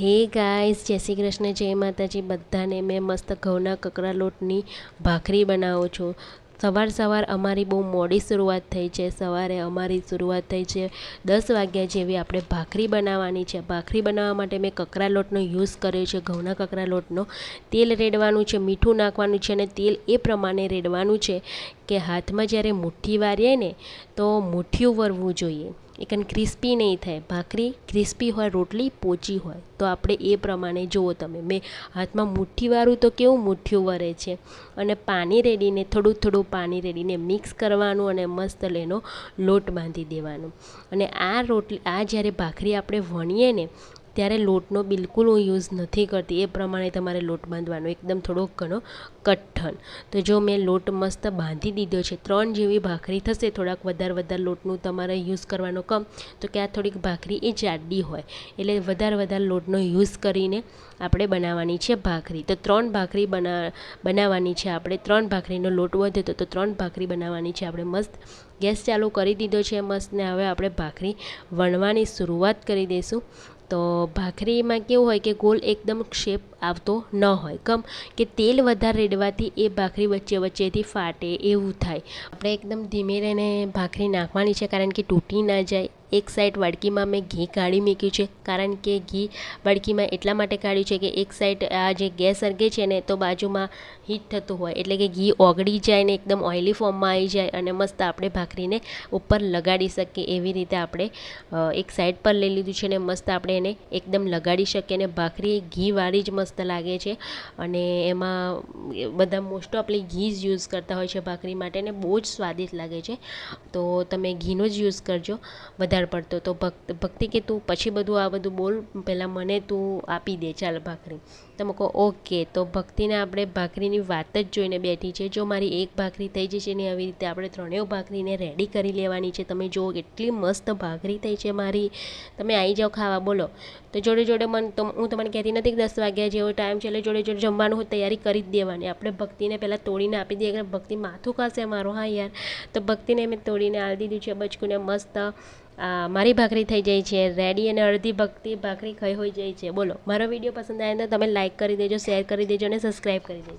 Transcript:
હે ગાઈસ, જય શ્રી કૃષ્ણ, જય માતાજી. બધાને મેં મસ્ત ઘઉંના કકરા લોટની ભાખરી બનાવું છું. સવાર સવાર અમારી બહુ મોડી શરૂઆત થઈ છે. સવારે અમારી શરૂઆત થઈ છે દસ વાગ્યા જેવી આપણે ભાખરી બનાવવાની છે. ભાખરી બનાવવા માટે મેં કકરા લોટનો યુઝ કર્યો છે, ઘઉંના કકરા લોટનો. તેલ રેડવાનું છે, મીઠું નાખવાનું છે અને તેલ એ પ્રમાણે રેડવાનું છે કે હાથમાં જ્યારે મુઠ્ઠી વારીએ ને તો મુઠ્ઠીયું વરવું જોઈએ. એકન ક્રિસ્પી નહીં થાય. ભાખરી ક્રિસ્પી હોય, રોટલી પોચી હોય. તો આપણે એ પ્રમાણે જુઓ તમે. મેં હાથમાં મુઠ્ઠીવાળું તો કેવું મુઠ્ઠીયું વરે છે. અને પાણી રેડીને, થોડું થોડું પાણી રેડીને મિક્સ કરવાનું અને મસ્ત લેનો લોટ બાંધી દેવાનો. અને આ રોટલી, આ જ્યારે ભાખરી આપણે વણીએ ને ત્યારે લોટનો બિલકુલ હું યુઝ નથી કરતી. એ પ્રમાણે તમારે લોટ બાંધવાનો એકદમ થોડોક ઘણો કઠ્ઠન તો જો મેં લોટ મસ્ત બાંધી દીધો છે, ત્રણ જેવી ભાખરી થશે, થોડાક વધારે વધારે લોટનું તમારે યુઝ કરવાનો કમ, તો કે આ થોડીક ભાખરી એ જાડી હોય. એટલે વધારે વધારે લોટનો યુઝ કરીને આપણે બનાવવાની છે ભાખરી. તો ત્રણ ભાખરી બના, બનાવવાની છે આપણે. ત્રણ ભાખરીનો લોટ વધે તો ત્રણ ભાખરી બનાવવાની છે આપણે મસ્ત. ગેસ ચાલુ કરી દીધો છે મસ્ત ને હવે આપણે ભાખરી વણવાની શરૂઆત કરી દઈશું. તો ભાખરીમાં કેવું હોય કે ગોલ એકદમ શેપ આવતો ન હોય. કમ કે તેલ વધારે રેડવાથી એ ભાખરી વચ્ચે વચ્ચેથી ફાટે એવું થાય. આપણે એકદમ ધીમે રહીને ભાખરી નાખવાની છે કારણ કે તૂટી ના જાય એક સાઈડ વાડકીમાં મેં ઘી કાઢી મૂક્યું છે. કારણ કે ઘી વાડકીમાં એટલા માટે કાઢ્યું છે કે એક સાઈડ આ જે ગેસ સળગે છે ને, તો બાજુમાં હીટ થતું હોય. એટલે કે ઘી ઓગળી જાય ને એકદમ ઓઇલી ફોર્મમાં આવી જાય અને મસ્ત આપણે ભાખરીને ઉપર લગાડી શકીએ એવી રીતે આપણે એક સાઈડ પર લઈ લીધું છે ને મસ્ત આપણે એને એકદમ લગાડી શકીએ અને ભાખરી ઘીવાળી જ મસ્ત લાગે છે. અને એમાં બધા મોસ્ટ ઓફલી ઘી જ યુઝ કરતા હોય છે ભાખરી માટે ને બહુ જ સ્વાદિષ્ટ લાગે છે. તો તમે ઘીનો જ યુઝ કરજો. વધારે વધારે પડતો તો ભક્ત, ભક્તિ કે તું પછી બધું આ બધું બોલ પહેલાં મને તું આપી દે, ચાલ ભાખરી. તમે કહો, ઓકે. તો ભક્તિને આપણે ભાખરીની વાત જ જોઈને બેઠી છે. જો મારી એક ભાખરી થઈ જશે ને આવી રીતે આપણે ત્રણેય ભાખરીને રેડી કરી લેવાની છે, તમે જુઓ કેટલી મસ્ત ભાખરી થઈ છે મારી. તમે આવી જાઓ ખાવા, બોલો. તો જોડે જોડે મને, તો હું તમને કહેતી નથી કે દસ વાગ્યા જેવો ટાઈમ છે, એટલે જોડે જોડે જમવાનું તૈયારી કરી જ દેવાની. આપણે ભક્તિને પહેલાં તોડીને આપી દઈએ કે ભક્તિ માથું ખાશે મારું, હા યાર. તો ભક્તિને મેં તોડીને આવી દીધું છે, બચકુને મસ્ત મારી ભાખરી થઈ જાય છે, રેડી અને અડધી ભક્તિ, ભાખરી ખાઈ હોઈ જાય છે. બોલો, મારો વીડિયો પસંદ આવે તો તમે લાઇક કરી દેજો શેર કરી દેજો અને સબસ્ક્રાઈબ કરી દેજો.